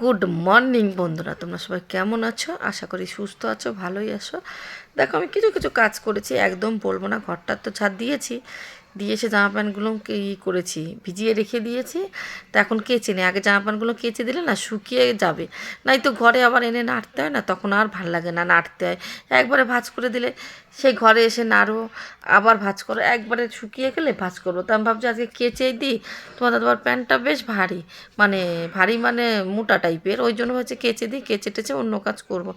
Good morning বন্ধুরা। তোমরা সবাই কেমন আছো? আশা করি সুস্থ আছো, ভালোই আছো। দেখো, আমি কিছু কিছু কাজ করেছি, একদম বলব না, ঘরটার তো ছাদ দিয়েছি। দিয়ে এসে জামা প্যান্টগুলো ই করেছি, ভিজিয়ে রেখে দিয়েছি। তা এখন কেচে নেই আগে জামা প্যান্টগুলো কেচে দিলে না, শুকিয়ে যাবে। নাই তো ঘরে আবার এনে নাড়তে হয় না, তখন আর ভালো লাগে না, নাড়তে হয়। একবারে ভাজ করে দিলে সেই ঘরে এসে নাড়ো, আবার ভাজ করো। একবারে শুকিয়ে গেলে ভাজ করব। তা আমি ভাবছি আজকে কেচেই দিই। তোমার প্যান্টটা বেশ ভারী। মানে ভারী মানে মোটা টাইপের। ওই জন্য হচ্ছে কেচে দিই, কেচে টেচে অন্য কাজ করব।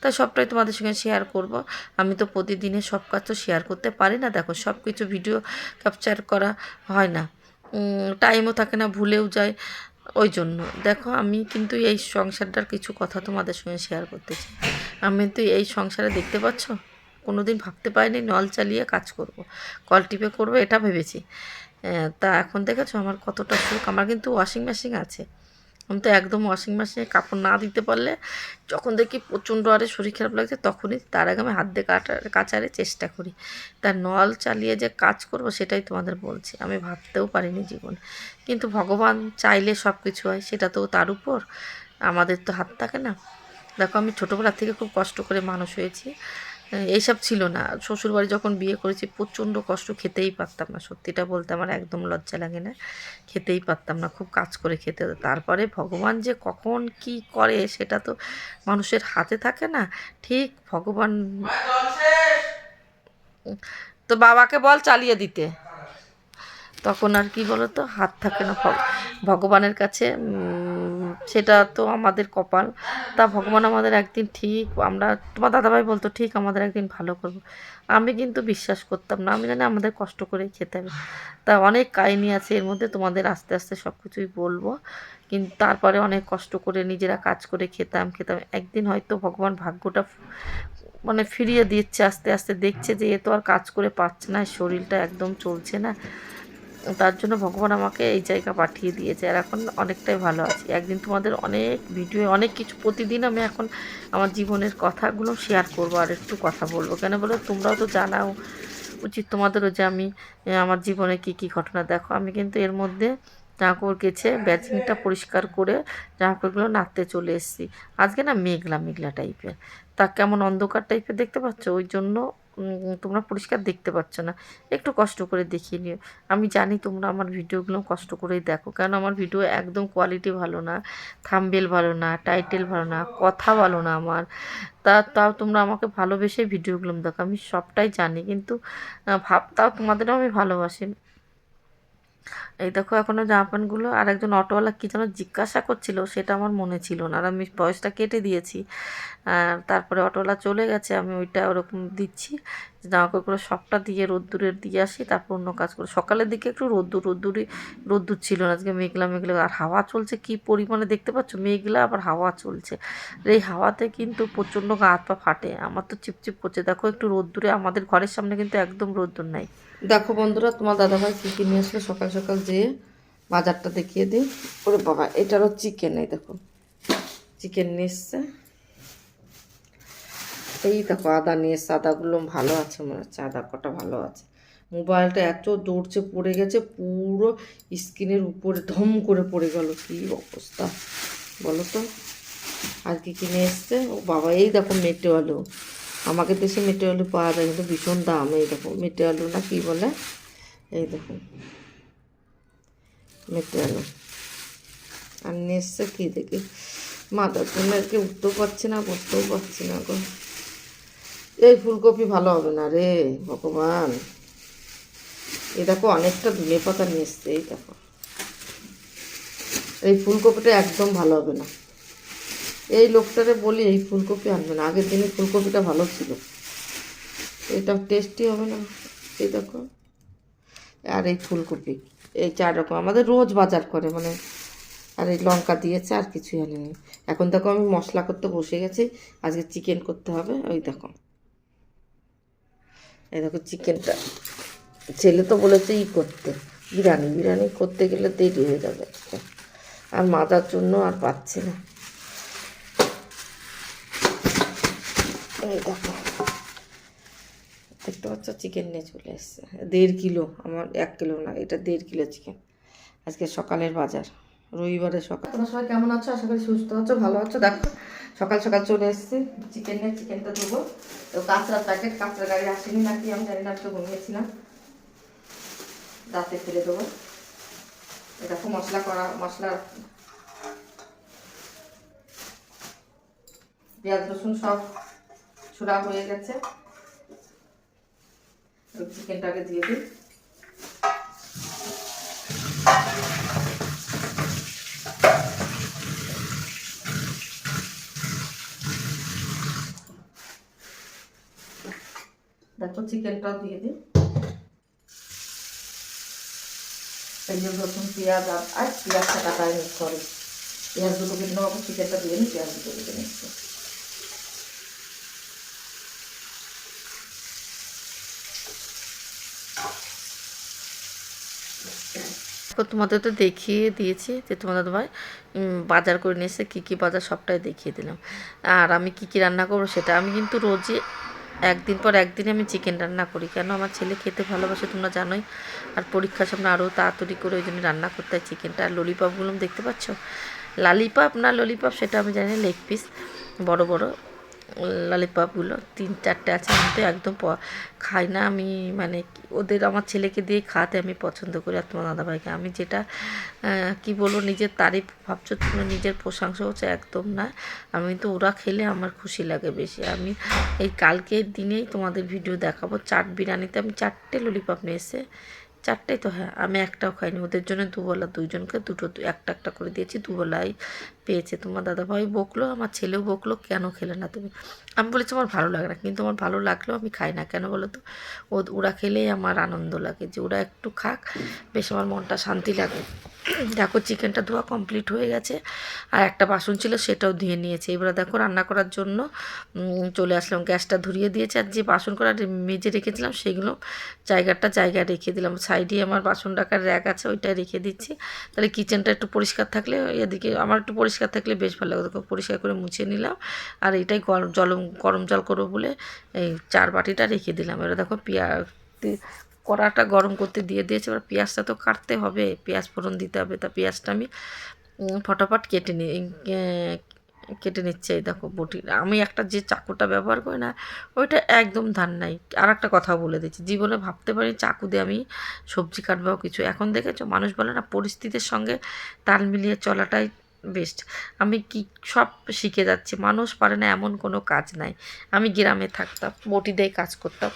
তা সবটাই তোমাদের সঙ্গে শেয়ার করব। আমি তো প্রতিদিনে সব কাজ তো শেয়ার করতে পারি না। দেখো সব কিছু ভিডিও ক্যাপচার করা হয় না। টাইমও থাকে না, ভুলেও যায় ওই জন্য। দেখো, আমি কিন্তু এই সংসারটার কিছু কথা তোমাদের সঙ্গে শেয়ার করতে চাই। আমি তো এই সংসারে দেখতে পাচ্ছ? কোনো দিন ভাবতে পারিনি, নল চালিয়ে কাজ করব। কল টিপে করব, এটা ভেবেছি। তা এখন দেখেছ আমার কতটা সুখ? আমার কিন্তু ওয়াশিং মেশিন আছে। আমি তো একদম ওয়াশিং মেশিনে কাপড় না দিতে পারলে যখন দেখি প্রচণ্ড আরে শরীর খারাপ লাগছে, তখনই তার আগে আমি হাত দিয়ে কাটার, কাচারে চেষ্টা করি। তার নল চালিয়ে যে কাজ করব সেটাই তোমাদের বলছি। আমি ভাবতেও পারিনি জীবনে। কিন্তু ভগবান চাইলে সব কিছু হয়, সেটা তো তার উপর। আমাদের তো হাত থাকে না। দেখো আমি ছোটোবেলা থেকে খুব কষ্ট করে মানুষ হয়েছি। এইসব ছিল না। শ্বশুরবাড়ি যখন বিয়ে করেছি, প্রচণ্ড কষ্ট খেতেই পারতাম না, সত্যিটা বলতে আমার একদম লজ্জা লাগে না। খেতেই পারতাম না, খুব কাজ করে খেতে তারপরে ভগবান যে কখন কি করে সেটা তো মানুষের হাতে থাকে না। ঠিক ভগবান তো বাবাকে বল চালিয়ে দিতে। তখন আর কি বলতো? হাত থাকে না, ভগ- ভগবানের কাছে সেটা তো আমাদের কপাল। তা ভগবান আমাদের একদিন ঠিক, আমরা, তোমার দাদাভাই বলতো, ঠিক, আমাদের একদিন ভালো করব। আমি কিন্তু বিশ্বাস করতাম না, আমি জানি আমাদের কষ্ট করে খেতে হবে। তা অনেক কাহিনি আছে, এর মধ্যে তোমাদের আস্তে আস্তে সব কিছুই বলব। কিন্তু তারপরে অনেক কষ্ট করে নিজেরা কাজ করে খেতাম খেতাম। একদিন হয়তো ভগবান ভাগ্যটা মানে ফিরিয়ে দিচ্ছে, আস্তে আস্তে দেখছে যে এ তো আর কাজ করে পাচ্ছে না, শরীরটা একদম চলছে না। তার জন্য ভগবান আমাকে এই জায়গা পাঠিয়ে দিয়েছে। আর এখন অনেকটাই ভালো আছি। একদিন তোমাদের অনেক ভিডিও অনেক কিছু প্রতিদিন আমি এখন আমার জীবনের কথাগুলো শেয়ার করব আর একটু কথা বলব। কেন বলো? তোমরাও তো জানাও উচিত তোমাদেরও যে আমি আমার জীবনে কি কি ঘটনা। দেখো, আমি কিন্তু এর মধ্যে জামাকাপড় গেছে ব্যাচিংটা পরিষ্কার করে জামাকাপড়গুলো নাড়তে চলে এসেছি। আজকে না মেঘলা মেঘলা টাইপের তা কেমন অন্ধকার টাইপের দেখতে পাচ্ছ? ওই জন্য তোমরা পরিষ্কার দেখতে পাচ্ছ না। একটু কষ্ট করে দেখিয়ে নিও। আমি জানি তোমরা আমার ভিডিওগুলো কষ্ট করেই দেখো, কারণ আমার ভিডিও একদম কোয়ালিটি ভালো না থামবেল ভালো না টাইটেল ভালো না, কথা ভালো না আমার। তা, তাও তোমরা আমাকে ভালোবেসে ভিডিওগুলো দেখো, আমি সবটাই জানি, কিন্তু ভাবতাও ভাব তাও তোমাদেরও আমি ভালোবাসি এই দেখো এখনও জামা প্যান্টগুলো আর একজন অটোওয়ালা কী যেন জিজ্ঞাসা করছিল, সেটা আমার মনে ছিল না। আর আমি বয়সটা কেটে দিয়েছি। আর তারপরে অটোওয়ালা চলে গেছে, আমি ওইটা ওরকম দিচ্ছি। জামা কাপড়গুলো সবটা দিয়ে রোদ্দুরে দিয়ে আসি, তারপর অন্য কাজ করি সকালের দিকে একটু রোদ্দুর, রোদ্দুরই, রোদ্দুর ছিল না, আজকে মেঘলা মেঘলা। আর হাওয়া চলছে কি পরিমাণে দেখতে পাচ্ছ? মেঘলা, আবার হাওয়া চলছে। এই হাওয়াতে কিন্তু প্রচণ্ড গা, হাত, পা ফাটে। আমার তো চিপচিপ করছে। দেখো একটু রোদ্দুরে, আমাদের ঘরের সামনে কিন্তু একদম রোদ্দুর নাই। দেখো বন্ধুরা, তোমার দাদাভাই কী কী নিয়ে আসলো? সকাল সকাল যেয়ে বাজারটা দেখিয়ে দিই। ওরে বাবা, এটারও চিকেন এই দেখো। চিকেন নিয়ে এসছে। এই দেখো আদা নিয়ে আদাগুলো ভালো আছে মনে হচ্ছে আদা কটা ভালো আছে। মোবাইলটা এত দৌড়ছে পড়ে গেছে, পুরো স্ক্রিনের উপরে ধম করে পড়ে গেল। কি অবস্থা? বলো তো। আর কি কিনে এসছে? ও বাবা, এই দেখো মেটে আলু। আমাকে দেশে মেটে আলু পাওয়া যায়, কিন্তু ভীষণ দাম। এই দেখো, মেটে আলু না কি বলে? এই দেখো। মেটে আলু। আর নিয়ে এসছে কি দেখি? মাথার জন্য আর কি উঠতেও পারছি না বসতেও পারছি না গো। এই ফুলকপি ভালো হবে না রে, ভগবান। এই দেখো, অনেকটা ধনে পাতা নিয়ে এসছে, এই দেখো। এই ফুলকপিটা একদম ভালো হবে না। এই লোকটারে বলি, এই ফুলকপি আনবে না। আগের দিনে ফুলকপিটা ভালো ছিল। এটা টেস্টি হবে না, এই দেখো। আর এই ফুলকপি, এই চার রকম। আমাদের রোজ বাজার করে মানে আর এই লঙ্কা দিয়েছে, আর কিছুই আনেনি। এখন দেখো আমি মশলা করতে বসে গেছি, আজকে চিকেন করতে হবে, ওই দেখো। এই দেখো চিকেনটা। ছেলে তো বলেছে ই করতে। বিরিয়ানি বিরিয়ানি করতে গেলে দেরি হয়ে যাবে। আর মাদার জন্য আর পাচ্ছি না। দেখতে পাচ্ছ? চিকেন নিয়ে চলে এসছে। দেড় কিলো। আমার এক কিলো না, এটা দেড় কিলো চিকেন। আজকে সকালের বাজার। রবিবারে সকাল। তোমরা সবাই কেমন আছো? আশা করি সুস্থ আছো, ভালো আছো। দেখো সকাল সকাল চলে এসেছি। চিকেন নিয়ে চিকেনটা দেবো তো কাঁচরার প্যাকেট কাঁচরা গাড়ি আসেনি নাকি, আমি জানি না, একটু ঘুমিয়েছিলাম। দাঁতে ফেলে দেবো। এ দেখো মশলা করা, মশলা। পেঁয়াজ, রসুন সব ছুড়া হয়ে গেছে। চিকেনটাকে দিয়ে দিই দেখো চিকেনটাও দিয়ে দিই। রসুন, পেঁয়াজ আর পেঁয়াজটা কাটায় নিই সরি পেঁয়াজ দুটো কেটে নেব চিকেনটা দিয়ে নিই পেঁয়াজ দুটো কেটে নিচ্ছি। তো তোমাদের তো দেখিয়ে দিয়েছি যে তোমাদের ভাই বাজার করে নিয়ে এসে কী কী বাজার সবটাই দেখিয়ে দিলাম। আর আমি কী কী রান্না করব সেটা আমি কিন্তু রোজই একদিন পর একদিন আমি চিকেন রান্না করি। কেন? আমার ছেলে খেতে ভালোবাসে, তোমরা জানোই। আর পরীক্ষার সামনে আরও তাড়াতাড়ি করে ওই জন্য রান্না করতে হয় চিকেনটা আর ললিপপগুলো দেখতে পাচ্ছ? লালিপপ না ললিপপ সেটা আমি জানি লেগ পিস বড় বড়। ললিপপগুলো তিন চারটে আছে, আমি তো একদম খাই না। আমি মানে ওদের আমার ছেলেকে দিয়ে খাওয়াতে আমি পছন্দ করি আর তোমার দাদাভাইকে। আমি যেটা কি বলব, নিজের তারিফ ভাবছ নিজের প্রশংসা হচ্ছে একদম না। আমি তো ওরা খেলে আমার খুশি লাগে বেশি। আমি এই কালকের দিনেই তোমাদের ভিডিও দেখাবো। চাট বিরিয়ানিতে আমি চারটে ললিপপ নিয়ে এসে চারটেই তো হ্যাঁ আমি একটাও খাইনি। ওদের জন্য দুবেলা, দুইজনকে দুটো একটা একটা করে দিয়েছি, দুবেলাই পেয়েছে। তোমার দাদাভাই বকলো, আমার ছেলেও বকলো, কেন খেলে না তুমি? আমি বলেছি, আমার ভালো লাগে না। কিন্তু আমার ভালো লাগলেও আমি খাই না। কেন বলো তো? ও, ওরা খেলেই আমার আনন্দ লাগে যে ওরা একটু খাক, বেশ আমার মনটা শান্তি লাগে দেখো চিকেনটা ধোয়া কমপ্লিট হয়ে গেছে। আর একটা বাসন ছিল সেটাও ধুয়ে নিয়েছে। এবারে দেখো রান্না করার জন্য চলে আসলাম। গ্যাসটা ধরিয়ে দিয়েছে আর যে বাসন করা মেজে রেখেছিলাম সেগুলো জায়গাটা জায়গায় রেখে দিলাম। সাইডে আমার বাসন রাখার র্যাক আছে ওইটাই রেখে দিচ্ছি। তাহলে কিচেনটা একটু পরিষ্কার থাকলে, এদিকে আমার একটু পরিষ্কার থাকলে বেশ ভালো লাগে দেখো পরিষ্কার করে মুছে নিলাম। আর এইটাই গরম জল গরম জল করব বলে এই চার বাটিটা রেখে দিলাম। এবার দেখো পেঁয়াজ কড়াটা গরম করতে দিয়ে দিয়েছে, এবার পেঁয়াজটা তো কাটতে হবে, পেঁয়াজ ফোড়ন দিতে হবে, তা পেঁয়াজটা আমি ফটাফট কেটে নিই কেটে নিচ্ছে এই দেখো বটি আমি একটা যে চাকুটা ব্যবহার করি না, ওইটা একদম ধান নাই। আর একটা কথা বলে দিচ্ছি, জীবনে ভাবতে পারি চাকু দিয়ে আমি সবজি কাটবো কিছু। এখন দেখেছ, মানুষ বলে না, পরিস্থিতির সঙ্গে তাল মিলিয়ে চলাটাই বেস্ট আমি কি সব শিখে যাচ্ছি, মানুষ পারে না এমন কোনো কাজ নাই। আমি গ্রামে থাকতাম, বটি দিয়ে কাজ করতাম।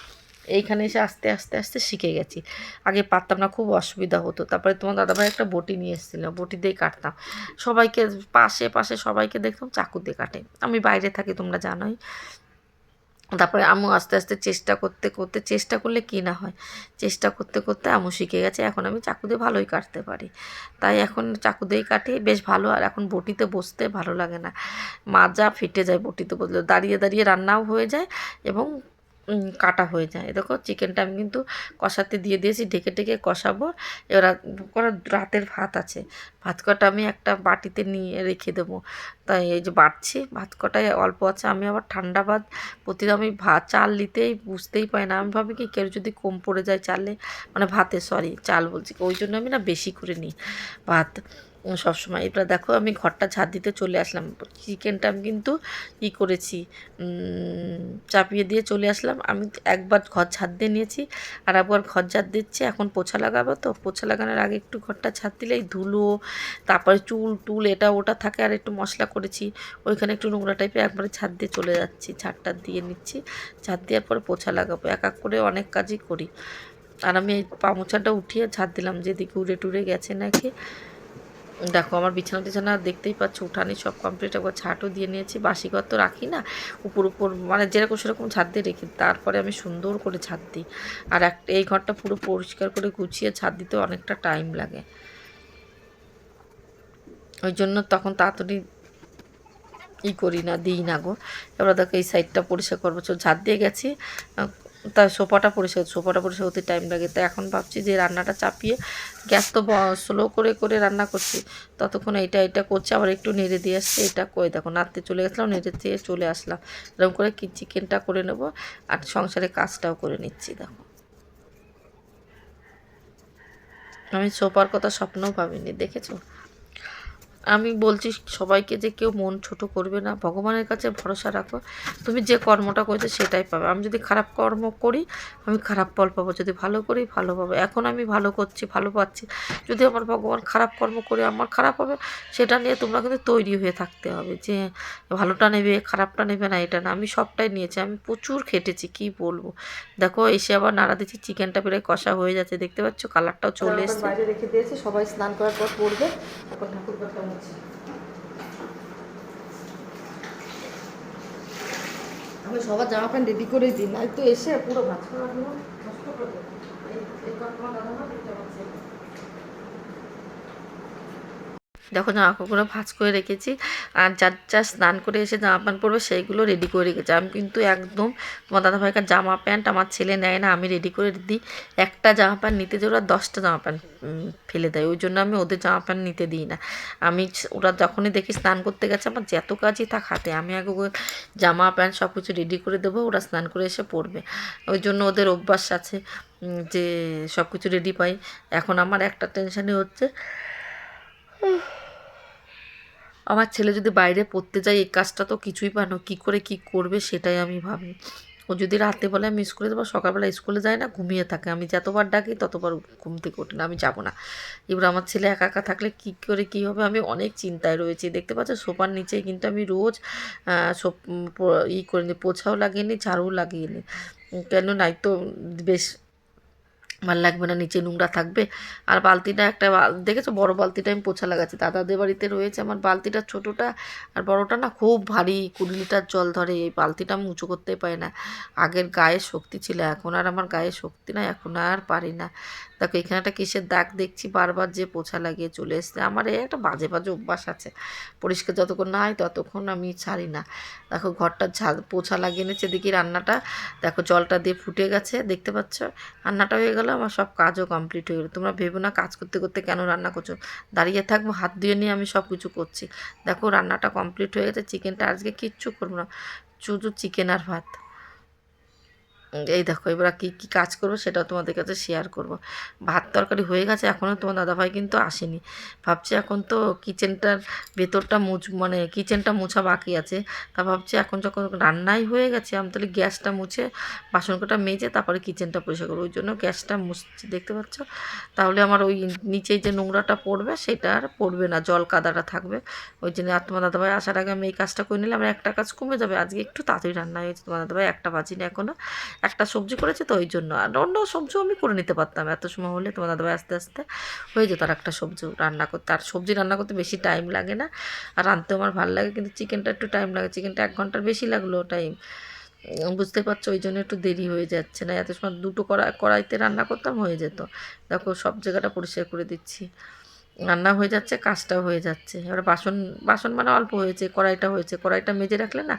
এইখানে এসে আস্তে আস্তে আস্তে শিখে গেছি। আগে পারতাম না, খুব অসুবিধা হতো। তারপরে তোমার দাদাভাই একটা বটি নিয়ে এসেছিল, বটি দিয়ে কাটতাম। সবাইকে পাশে পাশে সবাইকে দেখতাম চাকু দিয়ে কাটে। আমি বাইরে থাকি, তোমরা জানোই। তারপরে আমু আস্তে আস্তে চেষ্টা করতে করতে, চেষ্টা করলে কি না হয়? চেষ্টা করতে করতে আমু শিখে গেছে, এখন আমি চাকু দিয়ে ভালোই কাটতে পারি। তাই এখন চাকু দিয়েই কাটি, বেশ ভালো। আর এখন বটিতে বসতে ভালো লাগে না। মাজা ফেটে যায় বটিতে বসলে। দাঁড়িয়ে দাঁড়িয়ে রান্নাও হয়ে যায় এবং কাটা হয়ে যায়। দেখো চিকেনটা আমি কিন্তু কষাতে দিয়ে দিয়েছি, ঢেকে ঢেকে কষাবো। এবার করা রাতের ভাত আছে। ভাত কটা আমি একটা বাটিতে নিয়ে রেখে দেবো। তাই এই যে বাড়ছি ভাত কটায় অল্প আছে। আমি আবার ঠান্ডা ভাত প্রতিদিন আমি ভাত চাল নিতেই বুঝতেই পারি না। আমি ভাবি কি, কেউ যদি কম পড়ে যায় চালে মানে ভাতে সরি চাল বলছি, ওই জন্য আমি না বেশি করে নিই ভাত। সবসময়। এবার দেখো, আমি ঘরটা ঝাড় দিতে চলে আসলাম। চিকেনটা আমি কিন্তু ই করেছি চাপিয়ে দিয়ে চলে আসলাম। আমি একবার ঘর ঝাড় দিয়ে নিয়েছি, আর একবার ঘর ঝাড় দিচ্ছি। এখন পোছা লাগাবো তো। পোছা লাগানোর আগে একটু ঘরটা ঝাড় দিলেই ধুলো, তারপরে চুল টুল এটা ওটা থাকে, আর একটু মশলা করেছি। ওইখানে একটু নোংরা টাইপের একবারে ছাদ দিয়ে চলে যাচ্ছি। ছাদটা দিয়ে নিচ্ছি। ছাদ দেওয়ার পরে পোছা লাগাবো। এক এক করে অনেক কাজই করি। আর আমি পামোছাটা উঠিয়ে ঝাড় দিলাম, যেদিকে উড়ে টুড়ে গেছে নাকি। দেখো, আমার বিছানা টিছানা দেখতেই পাচ্ছ, উঠানি সব কমপ্লিট একবার ছাটও দিয়ে নিয়েছি বাসি ঘর তো রাখি না, উপর উপর মানে যেরকম সেরকম ছাদ দিয়ে রেখে, তারপরে আমি সুন্দর করে ছাদ দিই। আর এক, এই ঘরটা পুরো পরিষ্কার করে গুছিয়ে ছাদ দিতে অনেকটা টাইম লাগে। ওই জন্য তখন তাড়াতাড়ি ই করি না, দিই না গো। এবার দেখো এই সাইডটা পরিষ্কার করব। ঝাড় দিয়ে গেছি তা সোফাটা পরিষ্কার সোফাটা পরিষ্কার হতে টাইম লাগে। তাই এখন ভাবছি যে রান্নাটা চাপিয়ে গ্যাস তো স্লো করে করে রান্না করছি। ততক্ষণ এইটা এটা করছে, আবার একটু নেড়ে দিয়ে আসছে। এটা করে দেখো, নাড়তে চলে গেছিলাম, নেড়ে দিয়ে চলে আসলাম। এরকম করে কি চিকেনটা করে নেব আর সংসারে কাজটাও করে নিচ্ছি, দেখো। আমি সোফার কথা স্বপ্নও ভাবিনি, দেখেছ? আমি বলছি সবাইকে যে কেউ মন ছোট করবে না ভগবানের কাছে ভরসা রাখো। তুমি যে কর্মটা করেছ সেটাই পাবে। আমি যদি খারাপ কর্ম করি আমি খারাপ ফল পাবো। যদি ভালো করি ভালো পাবো। এখন আমি ভালো করছি ভালো পাচ্ছি। যদি আমার ভগবান খারাপ কর্ম করে আমার খারাপ হবে সেটা নিয়ে তোমরা কিন্তু তৈরি হয়ে থাকতে হবে যে ভালোটা নেবে খারাপটা নেবে না এটা না। আমি সবটাই নিয়েছি। আমি প্রচুর খেটেছি কি বলব? দেখো এসে আবার নাড়া দিচ্ছি চিকেনটা প্রায় কষা হয়ে যাচ্ছে। দেখতে পাচ্ছ? কালারটাও চলে এসেছে। বাইরে রেখে দিয়েছি। সবাই স্নান করার পর পড়বে। এখন ঠাকুর কথা আমি সবার জামা প্যান্ট রেডি করে দিই নাই তো এসে পুরো ভাত করে রাখব কষ্ট করব এই- কথা দাদা না দেখতে পাচ্ছি। দেখো জামা কাপড়গুলো ভাঁজ করে রেখেছি। আর যার যা স্নান করে এসে জামা প্যান্ট পরবে সেইগুলো রেডি করে রেখেছি। আমি কিন্তু একদম তোমার দাদাভাইকার জামা প্যান্ট আমার ছেলে নেয় না, আমি রেডি করে দিই। একটা জামা প্যান্ট নিতে যে ওরা দশটা জামা প্যান্ট ফেলে দেয়। ওই জন্য আমি ওদের জামা প্যান্ট নিতে দিই না। আমি ওরা যখনই দেখি স্নান করতে গেছে, আমার যত কাজই থাক হাতে, আমি আগে জামা প্যান্ট সব কিছু রেডি করে দেবো, ওরা স্নান করে এসে পরবে। ওই জন্য ওদের অভ্যাস আছে যে সব কিছু রেডি পাই। এখন আমার একটা টেনশানই হচ্ছে আমার ছেলে যদি বাইরে পড়তে যায়, এই কাজটা তো কিছুই পানো কী করে কি করবে সেটাই আমি ভাবি। ও যদি রাতে বলে, আমি স্কুলে যাব, সকালবেলা স্কুলে যায় না, ঘুমিয়ে থাকে। আমি যতবার ডাকি, ততবার ঘুম থেকে ওঠে না, আমি যাব না। এবার আমার ছেলে একা একা থাকলে কী করে, কী হবে? আমি অনেক চিন্তায় রয়েছি। দেখতে পাচ্ছ, সোফার নিচেই কিন্তু আমি রোজ সোপ ই করে নিই পোছাও লাগিয়ে নিই ঝাড়ু লাগিয়ে নিই কেন নাই তো বেশ ভালো লাগবে না, নিচে নোংরা থাকবে। আর বালতিটা একটা দেখেছ বড় বালতিটা আমি পোছা লাগাচ্ছি। দাদাদের বাড়িতে রয়েছে আমার বালতিটা ছোটোটা আর বড়টা না খুব ভারী, কুড়ি লিটার জল ধরে। এই বালতিটা আমি উঁচু করতে পারি না। আগের গায়ে শক্তি ছিল, এখন আর আমার গায়ে শক্তি নাই, এখন আর পারি না। দেখো, এখানে একটা কিসের দাগ দেখছি, বারবার যে পোছা লাগিয়ে চলে এসছে। আমার এই একটা বাজে বাজে অভ্যাস আছে। পরিষ্কার যতক্ষণ না হয় ততক্ষণ আমি ছাড়ি না। দেখো, ঘরটা ঝাল, পোছা লাগিয়ে নিচ্ছে। দেখি রান্নাটা, দেখো জলটা দিয়ে ফুটে গেছে, দেখতে পাচ্ছ? রান্নাটা হয়ে গেল। আমার সব কাজও কমপ্লিট হয়ে গেলো। তোমরা ভেবো না, কাজ করতে করতে কেন রান্না করছ? দাঁড়িয়ে থাকব, হাত ধুয়ে নিয়ে আমি সব কিছু করছি। দেখো, রান্নাটা কমপ্লিট হয়ে গেছে চিকেনটা আজকে কিচ্ছু করব না। শুধু চিকেন আর ভাত। এই দেখো, এবার কী কী কাজ করব সেটাও তোমাদের কাছে শেয়ার করব। ভাত তরকারি হয়ে গেছে এখনও তোমার দাদাভাই কিন্তু আসেনি। ভাবছি এখন তো কিচেনটার ভেতরটা মুছ মানে কিচেনটা মোছা বাকি আছে। তা ভাবছি এখন যখন রান্নাই হয়ে গেছে, আমি তাহলে গ্যাসটা মুছে বাসন কটা মেজে তারপরে কিচেনটা পরিষ্কার করব। ওই জন্য গ্যাসটা মুছছি, দেখতে পাচ্ছ? তাহলে আমার ওই নিচেই যে নোংরাটা পড়বে, সেটা আর পড়বে না, জল কাদাটা থাকবে। ওই জন্য আর তোমার দাদাভাই আসার আগে আমি এই কাজটা করে নিলে আমার একটা কাজ কমে যাবে। আজকে একটু তাড়াতাড়ি রান্না হয়েছে, তোমার দাদাভাই একটা বাজিনি এখনও একটা সবজি করেছে তো ওই জন্য আর অন্য সবজিও আমি করে নিতে পারতাম। এত সময় হলে তোমার দাদাভাই আস্তে আস্তে হয়ে যেত আর একটা সবজি রান্না করতে। আর সবজি রান্না করতে বেশি টাইম লাগে না। আর রাঁধতেও আমার ভালো লাগে, কিন্তু চিকেনটা একটু টাইম লাগে। চিকেনটা এক ঘণ্টার বেশি লাগল টাইম বুঝতে পারছ? ওই জন্য একটু দেরি হয়ে যাচ্ছে না। এত সময় দুটো কড়া, কড়াইতে রান্না করতাম হয়ে যেত। দেখো সব জায়গাটা পরিষ্কার করে দিচ্ছি। রান্না হয়ে যাচ্ছে কাজটাও হয়ে যাচ্ছে। এবার বাসন বাসন মানে অল্প হয়েছে, কড়াইটা হয়েছে। কড়াইটা মেজে রাখলে না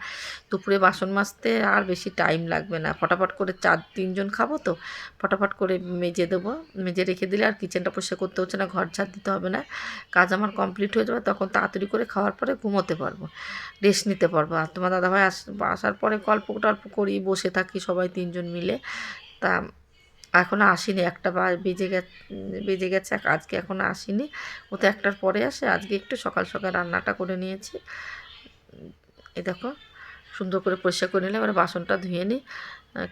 দুপুরে বাসন মাজতে আর বেশি টাইম লাগবে না। ফটাফট করে চার, তিনজন খাব তো, ফটাফট করে মেজে দেবো। মেজে রেখে দিলে আর কিচেনটা পরিষ্কার করতে হচ্ছে না, ঘর ঝাড় দিতে হবে না। কাজ আমার কমপ্লিট হয়ে যাবে, তখন তাড়াতাড়ি করে খাওয়ার পরে ঘুমোতে পারব রেস্ট নিতে পারব। আর তোমার দাদাভাই আস, আসার পরে গল্প টল্প করি, বসে থাকি সবাই তিনজন মিলে। তা এখনও আসেনি, একটা বা বেজে গেছে বেজে গেছে আজকে এখনও আসেনি। ও তো একটার পরে আসে, আজকে একটু সকাল সকাল রান্নাটা করে নিয়েছি। এই দেখো, সুন্দর করে পরিষ্কার করে নিলে এবার বাসনটা ধুয়ে নিই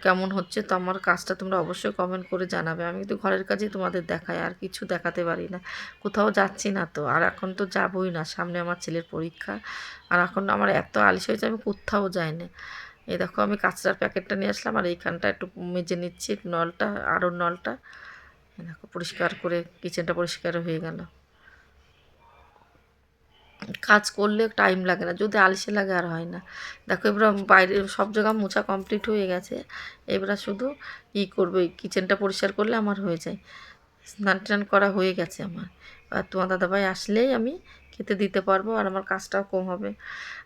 কেমন হচ্ছে তো আমার কাজটা তোমরা অবশ্যই কমেন্ট করে জানাবে। আমি কিন্তু ঘরের কাজেই তোমাদের দেখাই, আর কিছু দেখাতে পারি না। কোথাও যাচ্ছি না তো, আর এখন তো যাবই না, সামনে আমার ছেলের পরীক্ষা। আর এখন আমার এত আলিশ হয়েছে, আমি কোথাও যাই না এই দেখো, আমি কাঁচরার প্যাকেটটা নিয়ে আসলাম আর এইখানটা একটু মেজে নিচ্ছি নলটা আরও নলটা। দেখো, পরিষ্কার করে কিচেনটা পরিষ্কার হয়ে গেল। কাজ করলে টাইম লাগে না, যদি আলসে লাগে আর হয় না। দেখো, এবার বাইরে, সব জায়গা মোছা কমপ্লিট হয়ে গেছে। এবার শুধু ই করবে কিচেনটা পরিষ্কার করলে আমার হয়ে যায়। স্নান টান করা হয়ে গেছে আমার। আর তোমার দাদাভাই আসলেই আমি খেতে দিতে পারব আর আমার কাজটাও কম হবে।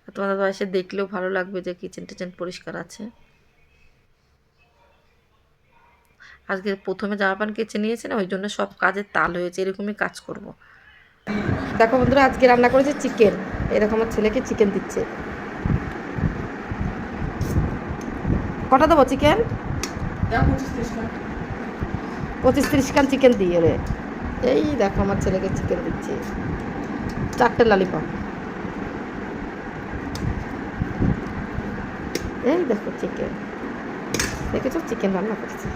আর দাদাভাই এসে দেখলেও ভালো লাগবে যে কিচেন টিচেন পরিষ্কার আছে। আজকে প্রথমে জামা প্যান্ট কেচে নিয়েছে না ওই জন্য সব কাজের তাল হয়েছে এরকমই কাজ করব। দেখো বন্ধুরা আজকে রান্না করেছে চিকেন এরকম আমার ছেলেকে চিকেন দিচ্ছে। কটা দেবো চিকেন পঁচিশ তিরিশ খান। চিকেন দিয়ে রে। এই দেখো আমার ছেলেকে চিকেন দিচ্ছি। চারটে লালিপপ এই দেখো চিকেন দেখেছ? চিকেন রান্না করছি।